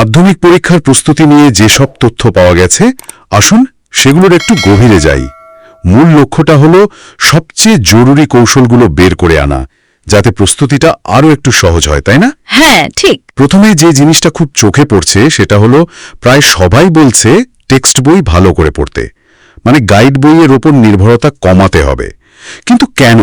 মাধ্যমিক পরীক্ষার প্রস্তুতি নিয়ে যেসব তথ্য পাওয়া গেছে আসুন সেগুলোর একটু গভীরে যাই। মূল লক্ষ্যটা হলো সবচেয়ে জরুরি কৌশলগুলো বের করে আনা যাতে প্রস্তুতিটা আরও একটু সহজ হয় তাই না? হ্যাঁ ঠিক। প্রথমে যে জিনিসটা খুব চোখে পড়ছে সেটা হলো প্রায় সবাই বলছে টেক্সট বই ভালো করে পড়তে মানে গাইড বইয়ের ওপর নির্ভরতা কমাতে হবে। কিন্তু কেন?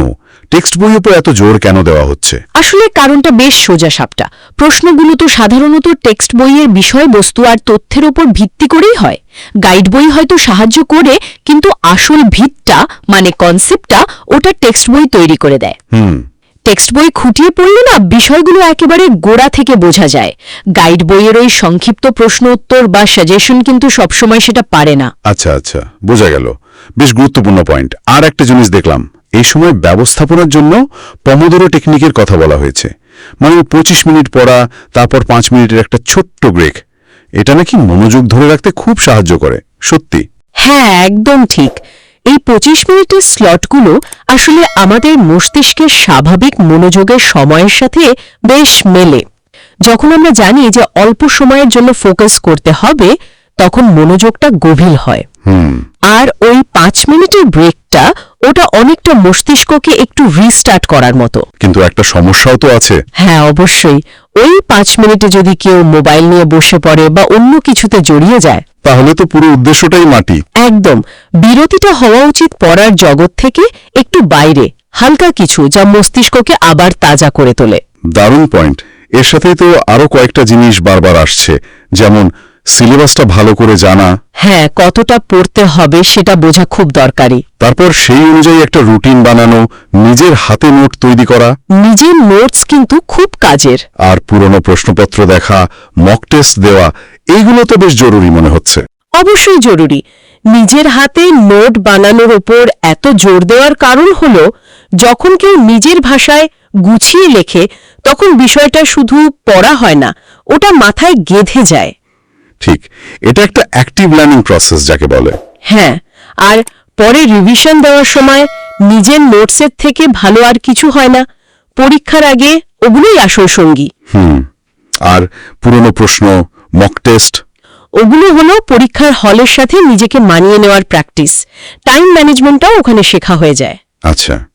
টেক্সট বইয়ের উপর এত জোর কেন দেওয়া হচ্ছে? আসলে কারণটা বেশ সোজা সাপটা। প্রশ্নগুলো তো সাধারণত টেক্সট বইয়ের বিষয়বস্তু আর তথ্যের উপর ভিত্তি করেই হয়। গাইড বই হয়তো সাহায্য করে কিন্তু আসল ভিতটা মানে কনসেপ্টটা ওটা টেক্সট বই তৈরি করে দেয়। হুম। টেক্সট বই খুঁটিয়ে পড়লে না বিষয়গুলো একেবারে গোড়া থেকে বোঝা যায়। গাইড বইয়ের ওই সংক্ষিপ্ত প্রশ্ন উত্তর বা সাজেশন কিন্তু সবসময় সেটা পারে না। আচ্ছা আচ্ছা বোঝা গেল। বেশ গুরুত্বপূর্ণ পয়েন্ট আর একটা জিনিস দেখলাম। এই সময় ব্যবস্থাপনার জন্য পমোদোরো টেকনিকের কথা বলা হয়েছে। মানে পঁচিশ মিনিট পড়া তারপর পাঁচ মিনিটের একটা ছোট্ট ব্রেক এটা নাকি মনোযোগ ধরে রাখতে খুব সাহায্য করে সত্যি? হ্যাঁ একদম ঠিক। এই পঁচিশ মিনিটের স্লটগুলো আসলে আমাদের মস্তিষ্কের স্বাভাবিক মনোযোগের সময়ের সাথে বেশ মেলে। যখন আমরা জানি যে অল্প সময়ের জন্য ফোকাস করতে হবে তখন মনোযোগটা গভীর হয়। হুম। আর ওই পাঁচ মিনিটের ব্রেকটা অনেকটা মস্তিষ্ককে একটু রিস্টার্ট করার মতো। কিন্তু একটা সমস্যাও তো আছে। হ্যাঁ অবশ্যই। ওই পাঁচ মিনিটে যদি কেউ মোবাইল নিয়ে বসে পড়ে বা অন্য কিছুতে জড়িয়ে যায়। তাহলে তো পুরো উদ্দেশ্যটাই মাটি। একদম। বিরতিটা হওয়া উচিত পড়ার জগৎ থেকে একটু বাইরে হালকা কিছু যা মস্তিষ্ককে আবার তাজা করে তোলে। দারুণ পয়েন্ট এর সাথেই তো আরও কয়েকটা জিনিস বারবার আসছে যেমন সিলেবাসটা ভালো করে জানা। হ্যাঁ কতটা পড়তে হবে সেটা বোঝা খুব দরকারি। তারপর সেই অনুযায়ী একটা রুটিন বানানো নিজের হাতে নোট তৈরি করা। নিজের নোটস কিন্তু খুব কাজের। আর পুরনো প্রশ্নপত্র দেখা মক টেস্ট দেওয়া এইগুলো তো বেশ জরুরি মনে হচ্ছে। অবশ্যই জরুরি। নিজের হাতে নোট বানানোর ওপর এত জোর দেওয়ার কারণ হল যখন কেউ নিজের ভাষায় গুছিয়ে লেখে তখন বিষয়টা শুধু পড়া হয় না ওটা মাথায় গেঁথে যায়। ঠিক। এটা একটা অ্যাক্টিভ লার্নিং প্রসেস যাকে বলে। হ্যাঁ আর পরে রিভিশন দেওয়ার সময় নিজের নোটসের থেকে ভালো আর কিছু হয় না। পরীক্ষার আগে ওগুলোই আসল সঙ্গী। হুম আর পুরনো প্রশ্ন মক টেস্ট ওগুলো হলো পরীক্ষার হলের সাথে নিজেকে মানিয়ে নেওয়ার প্র্যাকটিস টাইম ম্যানেজমেন্টটাও ওখানে শেখা হয়ে যায়। আচ্ছা।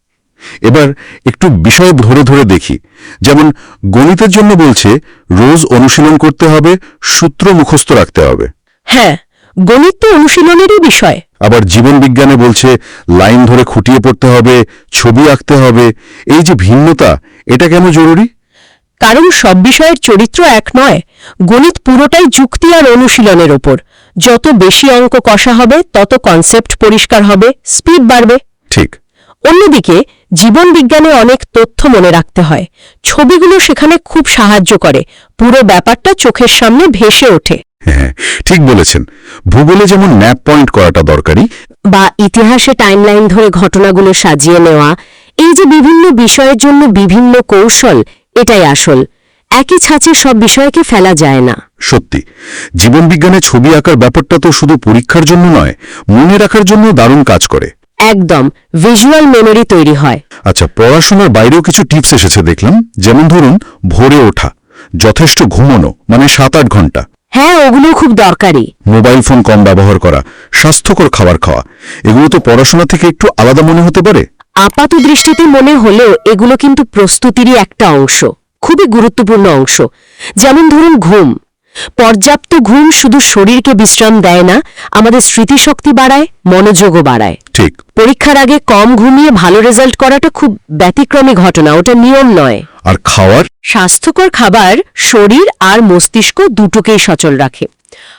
এবার একটু বিষয় ধরে ধরে দেখি। যেমন গণিতের জন্য বলছে রোজ অনুশীলন করতে হবে সূত্র মুখস্থ রাখতে হবে। হ্যাঁ গণিত তো অনুশীলনেরই বিষয়। আবার জীবন বিজ্ঞানে বলছে লাইন ধরে খুঁটিয়ে পড়তে হবে ছবি আঁকতে হবে। এই যে ভিন্নতা এটা কেন জরুরি? কারণ সব বিষয়ের চরিত্র এক নয়। গণিত পুরোটাই যুক্তি আর অনুশীলনের ওপর। যত বেশি অঙ্ক কষা হবে তত কনসেপ্ট পরিষ্কার হবে স্পিড বাড়বে। ঠিক। অন্যদিকে জীবন বিজ্ঞানে অনেক তথ্য মনে রাখতে হয়। ছবিগুলো সেখানে খুব সাহায্য করে। পুরো ব্যাপারটা চোখের সামনে ভেসে ওঠে। হ্যাঁ ঠিক বলেছেন। ভূগোলে যেমন ম্যাপ পয়েন্ট করাটা দরকারি। বা ইতিহাসে টাইমলাইন ধরে ঘটনাগুলো সাজিয়ে নেওয়া। এই যে বিভিন্ন বিষয়ের জন্য বিভিন্ন কৌশল এটাই আসল। একই ছাঁচে সব বিষয়কে ফেলা যায় না। সত্যি। জীবন বিজ্ঞানে ছবি আঁকার ব্যাপারটা তো শুধু পরীক্ষার জন্য নয় মনে রাখার জন্য দারুণ কাজ করে। একদম ভিজুয়াল মেমোরি তৈরি হয়। আচ্ছা পড়াশোনার বাইরেও কিছু টিপস এসেছে দেখলাম। যেমন ধরুন ভোরে ওঠা যথেষ্ট ঘুমোনো মানে সাত আট ঘণ্টা। হ্যাঁ ওগুলো খুব দরকারি। মোবাইল ফোন কম ব্যবহার করা স্বাস্থ্যকর খাবার খাওয়া এগুলো তো পড়াশোনা থেকে একটু আলাদা মনে হতে পারে? আপাত দৃষ্টিতে মনে হলেও এগুলো কিন্তু প্রস্তুতিরই একটা অংশ খুবই গুরুত্বপূর্ণ অংশ। যেমন ধরুন ঘুম। পর্যাপ্ত ঘুম শুধু শরীরকে বিশ্রাম দেয় না আমাদের স্মৃতিশক্তি বাড়ায় মনোযোগও বাড়ায়। ঠিক। পরীক্ষার আগে কম ঘুমিয়ে ভালো রেজাল্ট করাটা খুব ব্যতিক্রমী ঘটনা ওটা নিয়ম নয়। আর খাওয়ার? স্বাস্থ্যকর খাবার শরীর আর মস্তিষ্ক দুটোকেই সচল রাখে।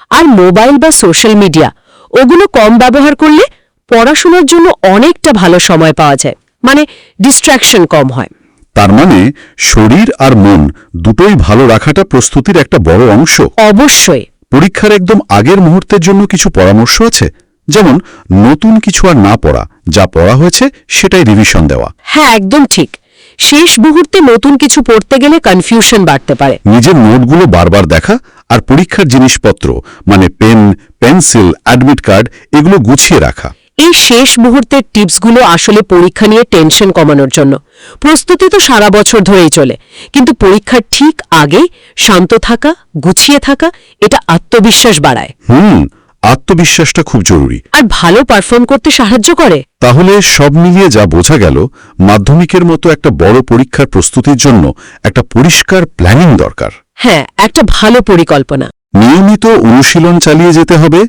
আর মোবাইল বা সোশ্যাল মিডিয়া ওগুলো কম ব্যবহার করলে পড়াশোনার জন্য অনেকটা ভালো সময় পাওয়া যায়। মানে ডিস্ট্র্যাকশন কম হয়। তার মানে শরীর আর মন দুটোই ভালো রাখাটা প্রস্তুতির একটা বড় অংশ। অবশ্যই। পরীক্ষার একদম আগের মুহূর্তের জন্য কিছু পরামর্শ আছে? যেমন নতুন কিছু আর না পড়া যা পড়া হয়েছে সেটাই রিভিশন দেওয়া। হ্যাঁ একদম ঠিক। শেষ মুহূর্তে নতুন কিছু পড়তে গেলে কনফিউশন বাড়তে পারে। নিজের নোটগুলো বারবার দেখা আর পরীক্ষার জিনিসপত্র মানে পেন পেন্সিল অ্যাডমিট কার্ড এগুলো গুছিয়ে রাখা। এই শেষ মুহূর্তের টিপসগুলো আসলে পরীক্ষা নিয়ে টেনশন কমানোর জন্য। প্রস্তুতি তো সারা বছর ধরেই চলে। কিন্তু পরীক্ষার ঠিক আগে শান্ত থাকা গুছিয়ে থাকা এটা আত্মবিশ্বাস বাড়ায়। হুম আত্মবিশ্বাসটা খুব জরুরি। আর ভালো পারফর্ম করতে সাহায্য করে। তাহলে সব মিলিয়ে যা বোঝা গেল মাধ্যমিকের মতো একটা বড় পরীক্ষার প্রস্তুতির জন্য একটা পরিষ্কার প্ল্যানিং দরকার। হ্যাঁ একটা ভালো পরিকল্পনা। নিয়মিত অনুশীলন চালিয়ে যেতে হবে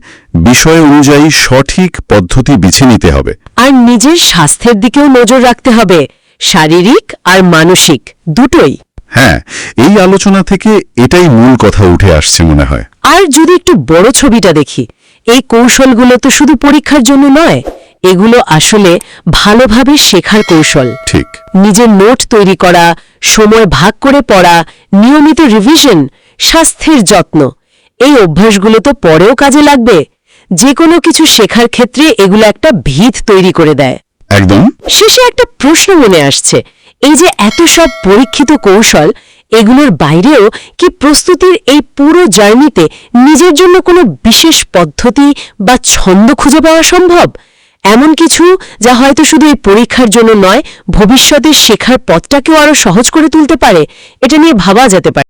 বিষয় অনুযায়ী সঠিক পদ্ধতি বেছে নিতে হবে। আর নিজের স্বাস্থ্যের দিকেও নজর রাখতে হবে শারীরিক আর মানসিক দুটোই। হ্যাঁ এই আলোচনা থেকে এটাই মূল কথা উঠে আসছে মনে হয়। আর যদি একটু বড় ছবিটা দেখি এই কৌশলগুলো তো শুধু পরীক্ষার জন্য নয় এগুলো আসলে ভালোভাবে শেখার কৌশল। ঠিক। নিজের নোট তৈরি করা সময় ভাগ করে পড়া নিয়মিত রিভিশন স্বাস্থ্যের যত্ন এই অভ্যাসগুলো তো পরেও কাজে লাগবে। যে কোনো কিছু শেখার ক্ষেত্রে এগুলো একটা ভিত তৈরি করে দেয়। একদম। শেষে একটা প্রশ্ন মনে আসছে। এই যে এত সব পরীক্ষিত কৌশল এগুলোর বাইরেও কি প্রস্তুতির এই পুরো জার্নিতে নিজের জন্য কোনো বিশেষ পদ্ধতি বা ছন্দ খুঁজে পাওয়া সম্ভব? এমন কিছু যা হয়তো শুধু এই পরীক্ষার জন্য নয় ভবিষ্যতে শেখার পথটাকেও আরও সহজ করে তুলতে পারে। এটা নিয়ে ভাবা যেতে পারে।